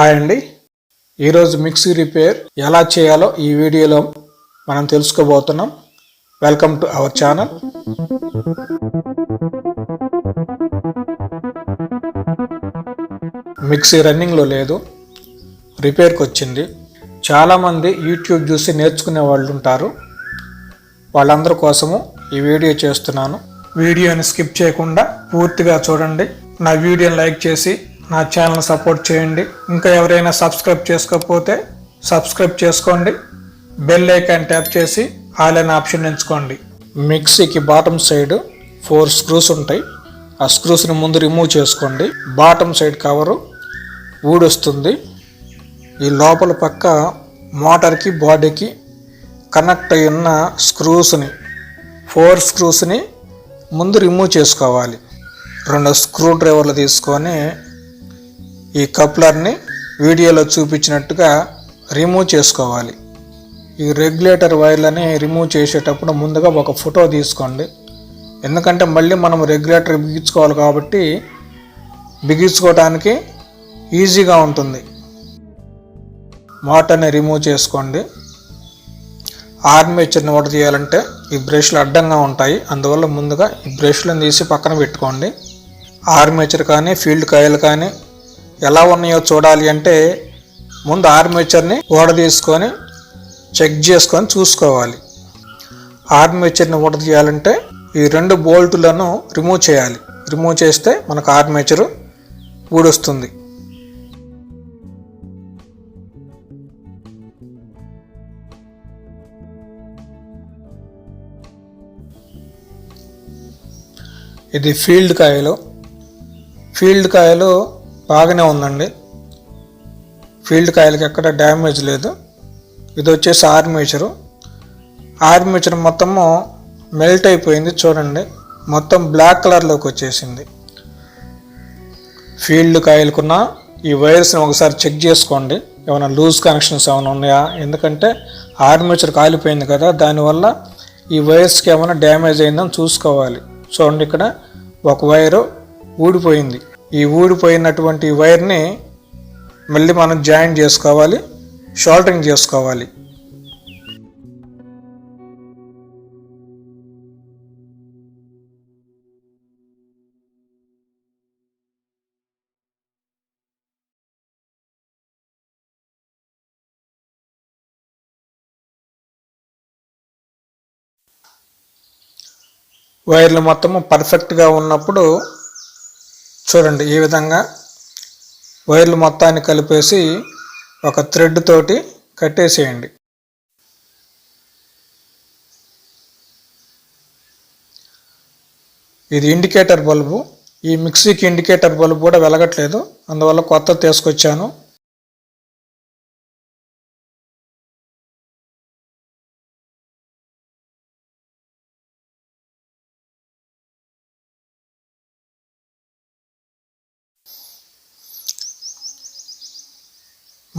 Hi అండి. ఈరోజు mixie repair ఎలా చేయాలో ఈ వీడియోలో మనం తెలుసుకోబోతున్నాం. Welcome to our channel. Mixie రన్నింగ్లో లేదు. రిపేర్కి వచ్చింది. చాలామంది యూట్యూబ్ చూసి నేర్చుకునే వాళ్ళు ఉంటారు. వాళ్ళందరి కోసము ఈ వీడియో చేస్తున్నాను. వీడియోని స్కిప్ చేయకుండా పూర్తిగా చూడండి. నా వీడియోని లైక్ చేసి నా ఛానల్ సపోర్ట్ చేయండి. ఇంకా ఎవరైనా సబ్స్క్రైబ్ చేసుకోకపోతే సబ్స్క్రైబ్ చేసుకోండి. బెల్ ఐకాన్ ట్యాప్ చేసి ఆల్ అనే ఆప్షన్ ఎంచుకోండి. మిక్సీకి బాటమ్ సైడ్ ఫోర్ స్క్రూస్ ఉంటాయి. ఆ స్క్రూస్ని ముందు రిమూవ్ చేసుకోండి. బాటమ్ సైడ్ కవరు ఊడొస్తుంది. ఈ లోపల పక్క మోటార్కి బాడీకి కనెక్ట్ అయి ఉన్న స్క్రూస్ని ఫోర్ స్క్రూస్ని ముందు రిమూవ్ చేసుకోవాలి. రెండు స్క్రూ డ్రైవర్లు తీసుకొని ఈ కప్లర్ని వీడియోలో చూపించినట్టుగా రిమూవ్ చేసుకోవాలి. ఈ రెగ్యులేటర్ వైర్లని రిమూవ్ చేసేటప్పుడు ముందుగా ఒక ఫోటో తీసుకోండి. ఎందుకంటే మళ్ళీ మనం రెగ్యులేటర్ బిగించుకోవాలి కాబట్టి బిగించుకోవడానికి ఈజీగా ఉంటుంది. మోటార్ని రిమూవ్ చేసుకోండి. ఆర్మేచర్ని ఓట తీయాలంటే ఈ బ్రష్లు అడ్డంగా ఉంటాయి. అందువల్ల ముందుగా ఈ బ్రష్లను తీసి పక్కన పెట్టుకోండి. ఆర్మేచర్ కానీ ఫీల్డ్ కాయలు కానీ ఎలా ఉన్నాయో చూడాలి అంటే ముందు ఆర్మేచర్ని ఓడ తీసుకొని చెక్ చేసుకొని చూసుకోవాలి. ఆర్మేచర్ని ఓడ తీయాలంటే ఈ రెండు బోల్టులను రిమూవ్ చేయాలి. రిమూవ్ చేస్తే మనకు ఆర్మేచరు ఊడొస్తుంది. ఇది ఫీల్డ్ కాయలు. ఫీల్డ్ కాయలు బాగానే ఉందండి. ఫీల్డ్ కాయలకి ఎక్కడ డ్యామేజ్ లేదు. ఇది వచ్చేసి ఆర్మేచరు ఆర్మేచర్ మొత్తము మెల్ట్ అయిపోయింది చూడండి. మొత్తం బ్లాక్ కలర్లోకి వచ్చేసింది. ఫీల్డ్ కాయలకున్న ఈ వైర్స్ని ఒకసారి చెక్ చేసుకోండి. ఏమైనా లూజ్ కనెక్షన్స్ ఏమైనా ఉన్నాయా? ఎందుకంటే ఆర్మేచర్ కాలిపోయింది కదా దానివల్ల ఈ వైర్స్కి ఏమైనా డ్యామేజ్ అయిందని చూసుకోవాలి. చూడండి ఇక్కడ ఒక వైరు ఊడిపోయింది. ఈ ఊడిపోయినటువంటి వైర్ని మళ్ళీ మనం జాయిన్ చేసుకోవాలి షాల్టరింగ్ చేసుకోవాలి. వైర్లు మొత్తము పర్ఫెక్ట్గా ఉన్నప్పుడు చూడండి ఈ విధంగా వైర్లు మొత్తాన్ని కలిపేసి ఒక థ్రెడ్ తోటి కట్టేసేయండి. ఇది ఇండికేటర్ బల్బు ఈ మిక్సీకి ఇండికేటర్ బల్బు కూడా వెలగట్లేదు. అందువల్ల కొత్త తీసుకొచ్చాను.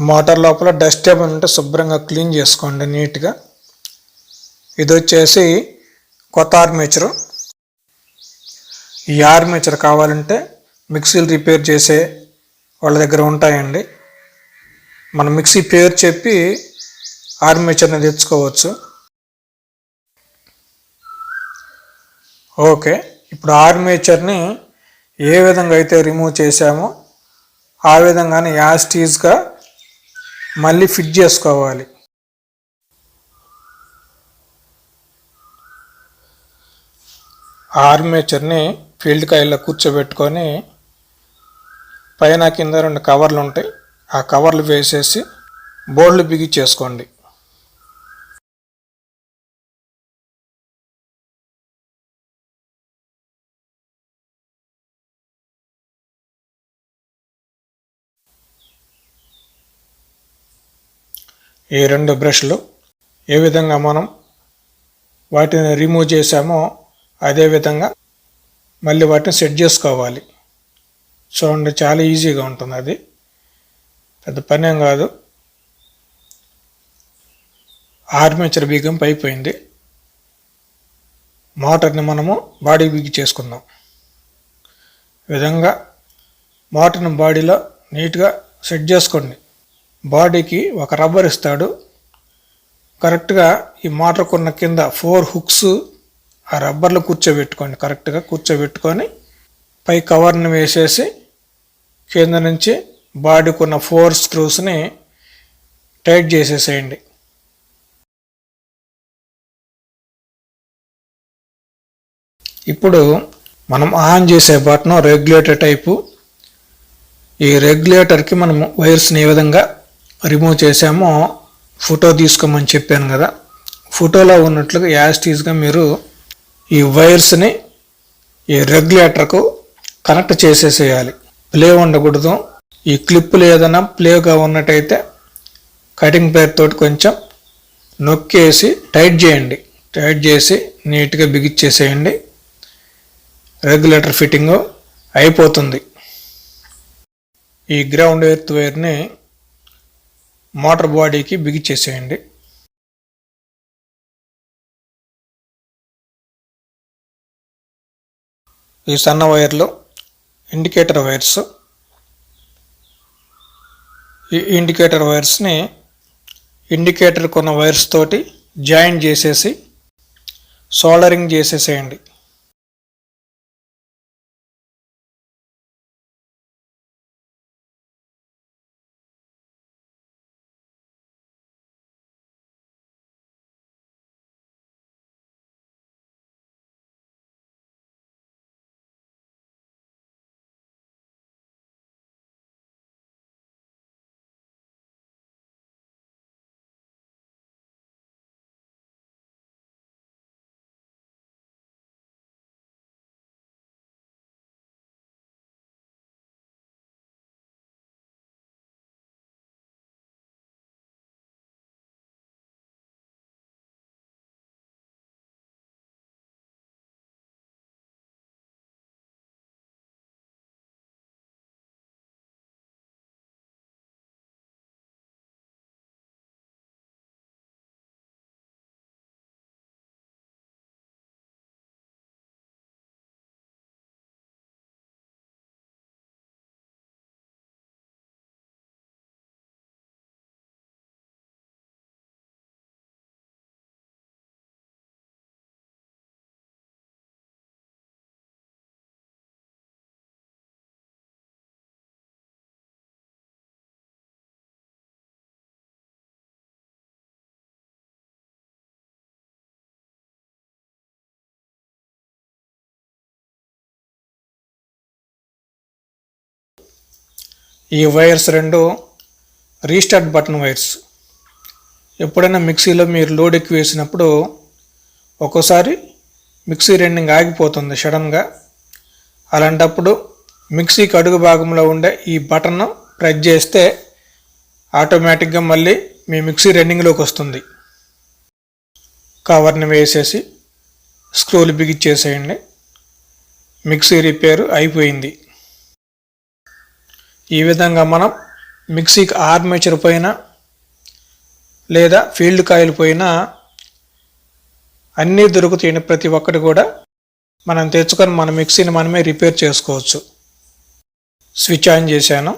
మోటార్ లోపల డస్ట్ ఏమైనా ఉంటే శుభ్రంగా క్లీన్ చేసుకోండి నీట్గా. ఇది వచ్చేసి కొత్త ఆర్మేచరు. ఈ ఆర్మేచర్ కావాలంటే మిక్సీలు రిపేర్ చేసే వాళ్ళ దగ్గర ఉంటాయండి. మన మిక్సీ పేరు చెప్పి ఆర్మేచర్ని తెచ్చుకోవచ్చు. ఓకే ఇప్పుడు ఆర్మేచర్ని ఏ విధంగా అయితే రిమూవ్ చేసామో ఆ విధంగానే యాస్టీజ్గా మళ్ళీ ఫిట్ చేసుకోవాలి. ఆర్మేచర్ని ఫీల్డ్ కాయిల్లో కూర్చోబెట్టుకొని పైన కింద రెండు కవర్లు ఉంటాయి. ఆ కవర్లు వేసేసి బోర్డులు బిగించేసుకోండి ఈ రెండు బ్రష్లు ఏ విధంగా మనం వాటిని రిమూవ్ చేసామో అదే విధంగా మళ్ళీ వాటిని సెట్ చేసుకోవాలి. చూడండి చాలా ఈజీగా ఉంటుంది అది. పెద్ద పనేం కాదు. ఆర్మేచర్ బిగింపు అయిపోయింది మోటార్ని మనము బాడీ బిగి చేసుకుందాం. విధంగా మోటార్ని బాడీలో నీట్గా సెట్ చేసుకోండి. బాడీకి ఒక రబ్బర్ ఇస్తాడు. కరెక్ట్గా ఈ మోటార్ కొన్న కింద ఫోర్ హుక్స్ ఆ రబ్బర్లో కూర్చోబెట్టుకోండి. కరెక్ట్గా కూర్చోబెట్టుకొని పై కవర్ని వేసేసి కింద నుంచి బాడీకి ఉన్న ఫోర్ స్క్రూస్ని టైట్ చేసేసేయండి. ఇప్పుడు మనం ఆన్ చేసే బటన్ రెగ్యులేటర్ టైపు. ఈ రెగ్యులేటర్కి మనం వైర్స్ని ఏ విధంగా రిమూవ్ చేసామో ఫోటో తీసుకోమని చెప్పాను కదా. ఫోటోలో ఉన్నట్లుగా యాస్టీస్గా మీరు ఈ వైర్స్ని ఈ రెగ్యులేటర్కు కనెక్ట్ చేసేసేయాలి. ప్లే ఉండకూడదు. ఈ క్లిప్పులు ఏదైనా ప్లేగా ఉన్నట్టయితే కటింగ్ పేర్ తోటి కొంచెం నొక్కేసి టైట్ చేయండి. టైట్ చేసి నీట్గా బిగిచ్చేసేయండి రెగ్యులేటర్ ఫిట్టింగ్ అయిపోతుంది. ఈ గ్రౌండ్ ఎర్త్ వైర్ని మోటార్ బాడీకి బిగిచ్చేసేయండి ఈ సన్న వైర్లు ఇండికేటర్ వైర్స్. ఈ ఇండికేటర్ వైర్స్ని ఇండికేటర్ కొన్న వైర్స్ తోటి జాయిన్ చేసేసి సోల్డరింగ్ చేసేసేయండి. ఈ వైర్స్ రెండు రీస్టార్ట్ బటన్ వైర్స్. ఎప్పుడైనా మిక్సీలో మీరు లోడ్ ఎక్కువ వేసినప్పుడు ఒక్కోసారి మిక్సీ రెండింగ్ ఆగిపోతుంది సడన్గా. అలాంటప్పుడు మిక్సీకి అడుగు భాగంలో ఉండే ఈ బటన్ను ప్రెస్ చేస్తే ఆటోమేటిక్గా మళ్ళీ మీ మిక్సీ రన్నింగ్లోకి వస్తుంది. కవర్ని వేసేసి స్క్రూలు బిగిచ్చేసేయండి. మిక్సీ రిపేరు అయిపోయింది. ఈ విధంగా మనం మిక్సీకి ఆర్మేచర్ పైన లేదా ఫీల్డ్ కాయిల్ పైన అన్నీ దొరుకుతాయి ప్రతి ఒక్కటి కూడా మనం తెచ్చుకొని మన మిక్సీని మనమే రిపేర్ చేసుకోవచ్చు. స్విచ్ ఆన్ చేశాను.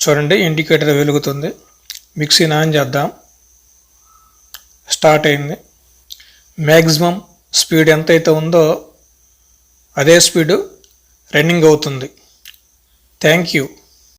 చూడండి ఇండికేటర్ వెలుగుతుంది. మిక్సీని ఆన్ చేద్దాం. స్టార్ట్ అయింది. మ్యాక్సిమం స్పీడ్ ఎంతైతే ఉందో అదే స్పీడు రన్నింగ్ అవుతుంది. Thank you.